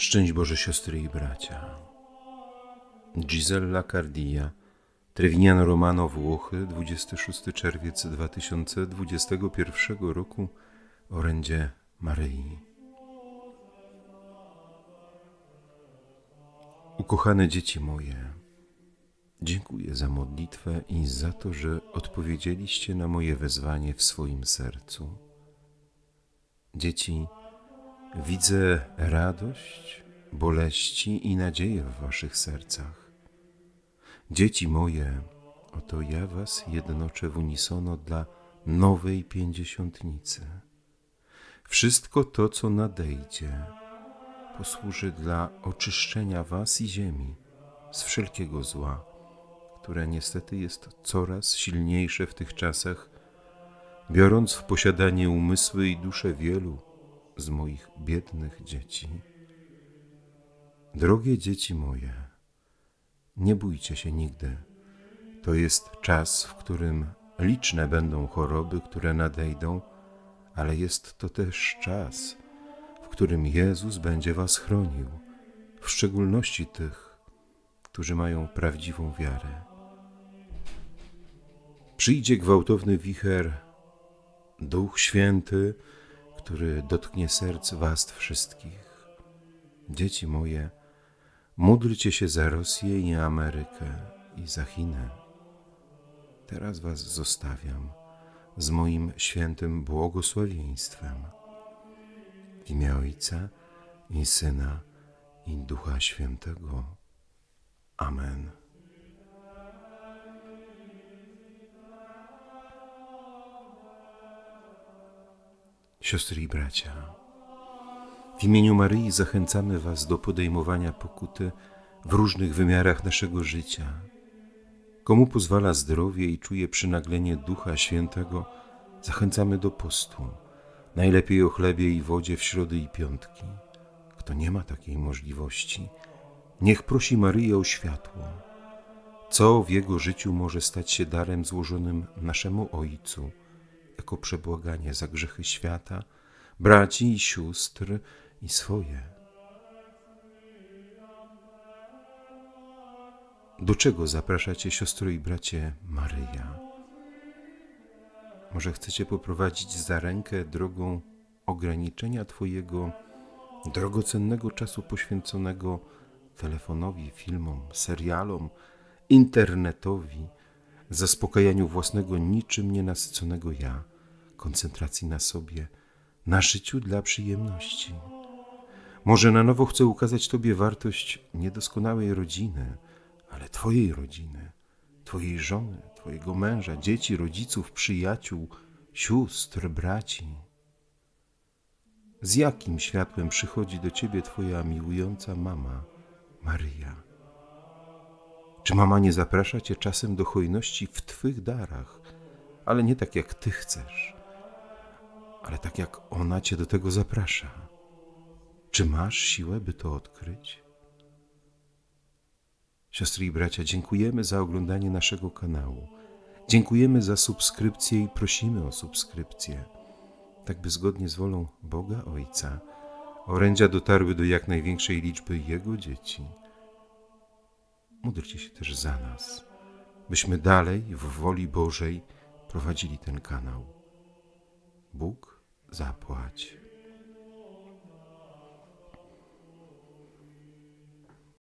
Szczęść Boże siostry i bracia. Gisella Cardia, Trevignano Romano, Włochy, 26 czerwiec 2021 roku, orędzie Maryi. Ukochane dzieci moje, dziękuję za modlitwę i za to, że odpowiedzieliście na moje wezwanie w swoim sercu. Dzieci, Widzę radość, boleści i nadzieję w waszych sercach. Dzieci moje, oto ja was jednoczę w unisono dla nowej pięćdziesiątnicy. Wszystko to, co nadejdzie, posłuży dla oczyszczenia was i ziemi z wszelkiego zła, które niestety jest coraz silniejsze w tych czasach, biorąc w posiadanie umysły i dusze wielu z moich biednych dzieci. Drogie dzieci moje, nie bójcie się nigdy. To jest czas, w którym liczne będą choroby, które nadejdą, ale jest to też czas, w którym Jezus będzie Was chronił, w szczególności tych, którzy mają prawdziwą wiarę. Przyjdzie gwałtowny wicher, Duch Święty, który dotknie serc was wszystkich. Dzieci moje, módlcie się za Rosję i Amerykę i za Chinę. Teraz was zostawiam z moim świętym błogosławieństwem. W imię Ojca i Syna i Ducha Świętego. Amen. Siostry i bracia, w imieniu Maryi zachęcamy Was do podejmowania pokuty w różnych wymiarach naszego życia. Komu pozwala zdrowie i czuje przynaglenie Ducha Świętego, zachęcamy do postu, najlepiej o chlebie i wodzie w środy i piątki. Kto nie ma takiej możliwości, niech prosi Maryję o światło. Co w jego życiu może stać się darem złożonym naszemu Ojcu – jako przebłaganie za grzechy świata, braci i sióstr i swoje. Do czego zapraszacie siostro i bracie Maryja? Może chcecie poprowadzić za rękę drogą ograniczenia Twojego drogocennego czasu poświęconego telefonowi, filmom, serialom, internetowi, zaspokajaniu własnego niczym nienasyconego ja, koncentracji na sobie, na życiu dla przyjemności. Może na nowo chcę ukazać Tobie wartość niedoskonałej rodziny, ale Twojej rodziny, Twojej żony, Twojego męża, dzieci, rodziców, przyjaciół, sióstr, braci. Z jakim światłem przychodzi do Ciebie Twoja miłująca mama, Maryja? Czy mama nie zaprasza Cię czasem do hojności w Twych darach, ale nie tak jak Ty chcesz, ale tak jak ona Cię do tego zaprasza? Czy masz siłę, by to odkryć? Siostry i bracia, dziękujemy za oglądanie naszego kanału. Dziękujemy za subskrypcję i prosimy o subskrypcję, tak by zgodnie z wolą Boga Ojca orędzia dotarły do jak największej liczby Jego dzieci. Módlcie się też za nas, byśmy dalej w woli Bożej prowadzili ten kanał. Bóg zapłać.